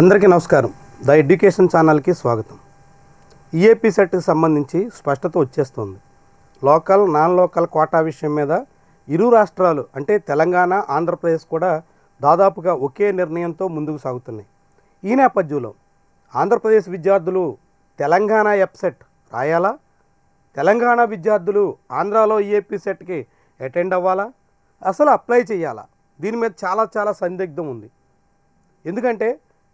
అందరికీ నమస్కారం. The education ఛానల్కి స్వాగతం. ఈఏపీ సెట్కి సంబంధించి స్పష్టత వచ్చేస్తుంది. లోకల్ నాన్ లోకల్ కోటా విషయం మీద ఇరు రాష్ట్రాలు అంటే తెలంగాణ ఆంధ్రప్రదేశ్ కూడా దాదాపుగా ఒకే నిర్ణయంతో ముందుకు సాగుతున్నాయి. ఈ నేపథ్యంలో ఆంధ్రప్రదేశ్ విద్యార్థులు తెలంగాణ ఎప్సెట్ రాయాలా? తెలంగాణ విద్యార్థులు ఆంధ్రాలో ఈఏపీ సెట్కి అటెండ్ అవ్వాలా? అసలు అప్లై చేయాలా? దీని మీద చాలా చాలా సందిగ్ధం ఉంది. ఎందుకంటే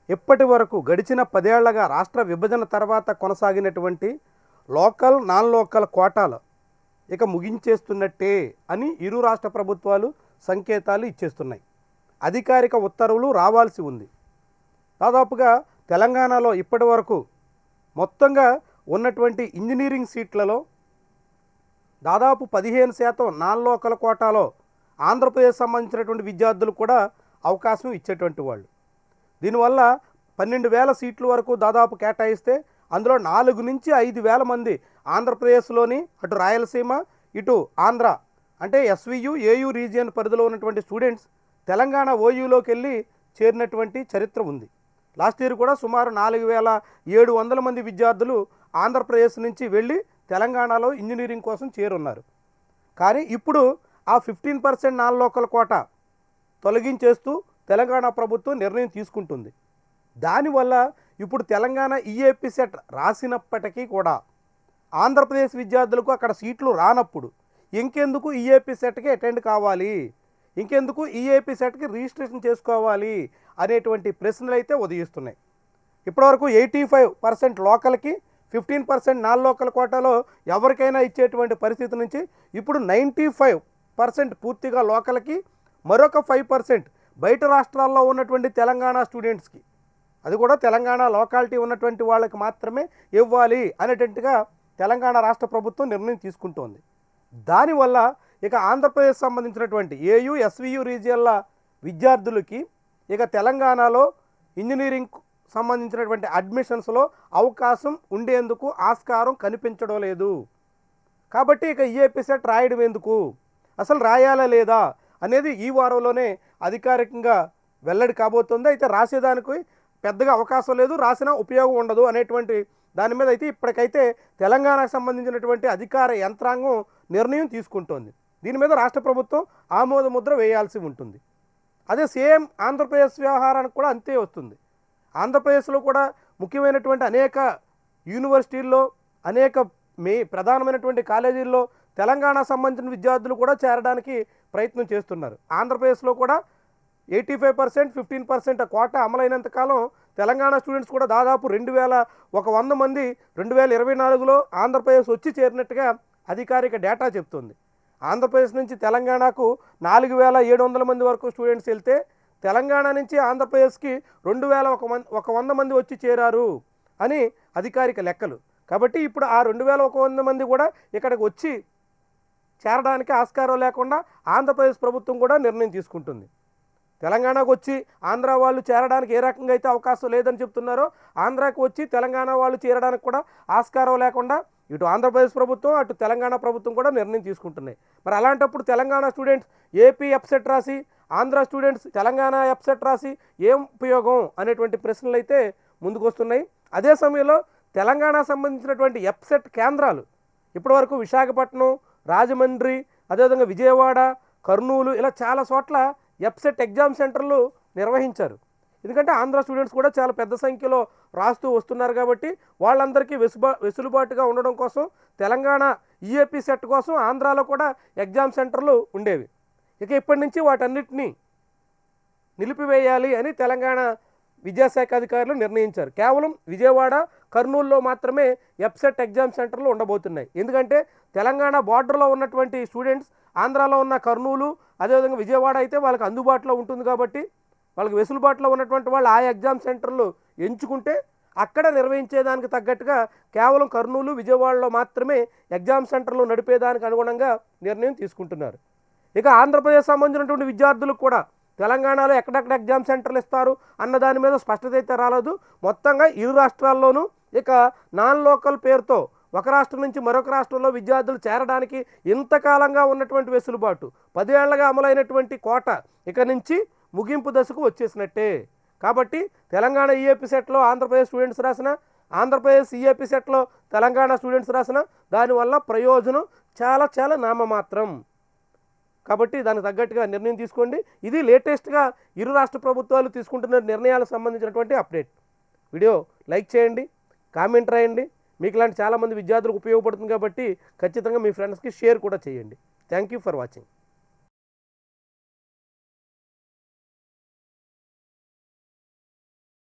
ఇప్పటి వరకు గడిచిన పదేళ్ళగా రాష్ట్ర విభజన తర్వాత కొనసాగినటువంటి లోకల్ నాన్ లోకల్ కోటాలు ఇక ముగించేస్తున్నట్టే అని ఇరు రాష్ట్ర ప్రభుత్వాలు సంకేతాలు ఇచ్చేస్తున్నాయి. అధికారిక ఉత్తర్వులు రావాల్సి ఉంది. దాదాపుగా తెలంగాణలో ఇప్పటి వరకు మొత్తంగా ఉన్నటువంటి ఇంజనీరింగ్ సీట్లలో దాదాపు పదిహేను శాతం నాన్ లోకల్ కోటాలో ఆంధ్రప్రదేశ్ సంబంధించినటువంటి విద్యార్థులు కూడా అవకాశం ఇచ్చేటువంటి వాళ్ళు. దీనివల్ల పన్నెండు వేల సీట్ల వరకు దాదాపు కేటాయిస్తే అందులో నాలుగు నుంచి ఐదు వేల మంది ఆంధ్రప్రదేశ్లోని అటు రాయలసీమ ఇటు ఆంధ్ర అంటే ఎస్వియు ఏయు రీజియన్ పరిధిలో ఉన్నటువంటి స్టూడెంట్స్ తెలంగాణ ఓయూలోకి వెళ్ళి చేరినటువంటి చరిత్ర ఉంది. లాస్ట్ ఇయర్ కూడా సుమారు నాలుగు వేల ఏడు వందల మంది విద్యార్థులు ఆంధ్రప్రదేశ్ నుంచి వెళ్ళి తెలంగాణలో ఇంజనీరింగ్ కోసం చేరున్నారు. కానీ ఇప్పుడు ఆ fifteen percent non local quota తొలగించేస్తూ Telangana ప్రభుత్వం నిర్ణయం తీసుకుంటుంది. దానివల్ల ఇప్పుడు తెలంగాణ ఈఏపీ సెట్ రాసినప్పటికీ కూడా ఆంధ్రప్రదేశ్ విద్యార్థులకు అక్కడ సీట్లు రానప్పుడు ఇంకెందుకు ఈఏపీ సెట్కి అటెండ్ కావాలి? ఇంకెందుకు ఈఏపీ సెట్కి రిజిస్ట్రేషన్ చేసుకోవాలి? అనేటువంటి ప్రశ్నలు అయితే ఉదయిస్తున్నాయి. ఇప్పటివరకు ఎయిటీ ఫైవ్ పర్సెంట్ లోకల్కి ఫిఫ్టీన్ పర్సెంట్ నాన్ లోకల్ కోటాలో ఎవరికైనా ఇచ్చేటువంటి పరిస్థితి నుంచి ఇప్పుడు నైంటీ ఫైవ్ పర్సెంట్ పూర్తిగా లోకల్కి మరొక ఫైవ్ పర్సెంట్ బయట రాష్ట్రాల్లో ఉన్నటువంటి తెలంగాణ స్టూడెంట్స్కి అది కూడా తెలంగాణ లోకాలిటీ ఉన్నటువంటి వాళ్ళకి మాత్రమే ఇవ్వాలి అనేటట్టుగా తెలంగాణ రాష్ట్ర ప్రభుత్వం నిర్ణయం తీసుకుంటోంది. దానివల్ల ఇక ఆంధ్రప్రదేశ్ సంబంధించినటువంటి ఏయు ఎస్వియు రీజియన్ల విద్యార్థులకి ఇక తెలంగాణలో ఇంజనీరింగ్ సంబంధించినటువంటి అడ్మిషన్స్లో అవకాశం ఉండేందుకు ఆస్కారం కనిపించడం లేదు. కాబట్టి ఇక ఈఏపీ సెట్ రాయడం ఎందుకు? అసలు రాయాలా లేదా? అనేది ఈ వారంలోనే అధికారికంగా వెల్లడి కాబోతుంది. అయితే రాసేదానికి పెద్దగా అవకాశం లేదు. రాసినా ఉపయోగం ఉండదు అనేటువంటి దాని మీద అయితే ఇప్పటికైతే తెలంగాణకు సంబంధించినటువంటి అధికార యంత్రాంగం నిర్ణయం తీసుకుంటోంది. దీని మీద రాష్ట్ర ప్రభుత్వం ఆమోద ముద్ర వేయాల్సి ఉంటుంది. అదే సేమ్ ఆంధ్రప్రదేశ్ వ్యవహారానికి కూడా అంతే వస్తుంది. ఆంధ్రప్రదేశ్లో కూడా ముఖ్యమైనటువంటి అనేక యూనివర్సిటీల్లో అనేక మే ప్రధానమైనటువంటి కాలేజీల్లో తెలంగాణ సంబంధించిన విద్యార్థులు కూడా చేరడానికి ప్రయత్నం చేస్తున్నారు. ఆంధ్రప్రదేశ్లో కూడా eighty five percent fifteen percent quota అమలైనంత కాలం తెలంగాణ స్టూడెంట్స్ కూడా దాదాపు రెండు వేల ఒక వంద మంది రెండు వేల ఇరవై నాలుగులో ఆంధ్రప్రదేశ్ వచ్చి చేరినట్టుగా అధికారిక డేటా చెప్తుంది. ఆంధ్రప్రదేశ్ నుంచి తెలంగాణకు నాలుగు వేల ఏడు వందల మంది వరకు స్టూడెంట్స్ వెళ్తే తెలంగాణ నుంచి ఆంధ్రప్రదేశ్కి రెండు వేల ఒక మంది ఒక వంద మంది వచ్చి చేరారు అని అధికారిక లెక్కలు. కాబట్టి ఇప్పుడు ఆ రెండు వేల ఒక వంద మంది కూడా ఇక్కడికి వచ్చి చేరడానికి ఆస్కారం లేకుండా ఆంధ్రప్రదేశ్ ప్రభుత్వం కూడా నిర్ణయం తీసుకుంటుంది. తెలంగాణకు వచ్చి ఆంధ్ర వాళ్ళు చేరడానికి ఏ రకంగా అయితే అవకాశం లేదని చెప్తున్నారో ఆంధ్రాకు వచ్చి తెలంగాణ వాళ్ళు చేరడానికి కూడా ఆస్కారం లేకుండా ఇటు ఆంధ్రప్రదేశ్ ప్రభుత్వం అటు తెలంగాణ ప్రభుత్వం కూడా నిర్ణయం తీసుకుంటున్నాయి. మరి అలాంటప్పుడు తెలంగాణ స్టూడెంట్స్ ఏపీ ఎప్సెట్ రాసి ఆంధ్ర స్టూడెంట్స్ తెలంగాణ ఎప్సెట్ రాసి ఏం ఉపయోగం అనేటువంటి ప్రశ్నలు అయితే ముందుకు వస్తున్నాయి అదే సమయంలో తెలంగాణ సంబంధించినటువంటి ఎప్సెట్ కేంద్రాలు ఇప్పటివరకు విశాఖపట్నం రాజమండ్రి అదేవిధంగా విజయవాడ కర్నూలు ఇలా చాలా చోట్ల ఎప్సెట్ ఎగ్జామ్ సెంటర్లు నిర్వహించారు. ఎందుకంటే ఆంధ్ర స్టూడెంట్స్ కూడా చాలా పెద్ద సంఖ్యలో రాస్తూ వస్తున్నారు కాబట్టి వాళ్ళందరికీ వెసుబా వెసులుబాటుగా ఉండడం కోసం తెలంగాణ ఈఏపీ సెట్ కోసం ఆంధ్రాలో కూడా ఎగ్జామ్ సెంటర్లు ఉండేవి. ఇక ఇప్పటి నుంచి వాటన్నిటినీ నిలిపివేయాలి అని తెలంగాణ విద్యాశాఖ అధికారులు నిర్ణయించారు. కేవలం విజయవాడ కర్నూలులో మాత్రమే ఎప్సెట్ ఎగ్జామ్ సెంటర్లు ఉండబోతున్నాయి. ఎందుకంటే తెలంగాణ బార్డర్లో ఉన్నటువంటి స్టూడెంట్స్ ఆంధ్రాలో ఉన్న కర్నూలు అదేవిధంగా విజయవాడ అయితే వాళ్ళకి అందుబాటులో ఉంటుంది కాబట్టి వాళ్ళకి వెసులుబాటులో ఉన్నటువంటి వాళ్ళు ఆ ఎగ్జామ్ సెంటర్లు ఎంచుకుంటే అక్కడ నిర్వహించేదానికి తగ్గట్టుగా కేవలం కర్నూలు విజయవాడలో మాత్రమే ఎగ్జామ్ సెంటర్లు నడిపేదానికి అనుగుణంగా నిర్ణయం తీసుకుంటున్నారు. ఇక ఆంధ్రప్రదేశ్ సంబంధించినటువంటి విద్యార్థులకు కూడా తెలంగాణలో ఎక్కడెక్కడ ఎగ్జామ్ సెంటర్లు ఇస్తారు అన్న దాని మీద స్పష్టత అయితే రాలేదు. మొత్తంగా ఇరు రాష్ట్రాల్లోనూ ఇక నాన్ లోకల్ పేరుతో ఒక రాష్ట్రం నుంచి మరొక రాష్ట్రంలో విద్యార్థులు చేరడానికి ఇంతకాలంగా ఉన్నటువంటి వెసులుబాటు పదేళ్ళగా అమలైనటువంటి కోట ఇక నుంచి ముగింపు దశకు వచ్చేసినట్టే. కాబట్టి తెలంగాణ ఈఏపీ సెట్లో ఆంధ్రప్రదేశ్ స్టూడెంట్స్ రాసిన ఆంధ్రప్రదేశ్ ఈఏపీ సెట్లో తెలంగాణ స్టూడెంట్స్ రాసిన దానివల్ల ప్రయోజనం చాలా చాలా నామమాత్రం. కాబట్టి దానికి తగ్గట్టుగా నిర్ణయం తీసుకోండి. ఇది లేటెస్ట్గా ఇరు రాష్ట్ర ప్రభుత్వాలు తీసుకుంటున్న నిర్ణయాలకు సంబంధించినటువంటి అప్డేట్. వీడియో లైక్ చేయండి కామెంట్ రాయండి. మీకు ఇలాంటి చాలామంది విద్యార్థులకు ఉపయోగపడుతుంది కాబట్టి ఖచ్చితంగా మీ ఫ్రెండ్స్కి షేర్ కూడా చేయండి. Thank you for watching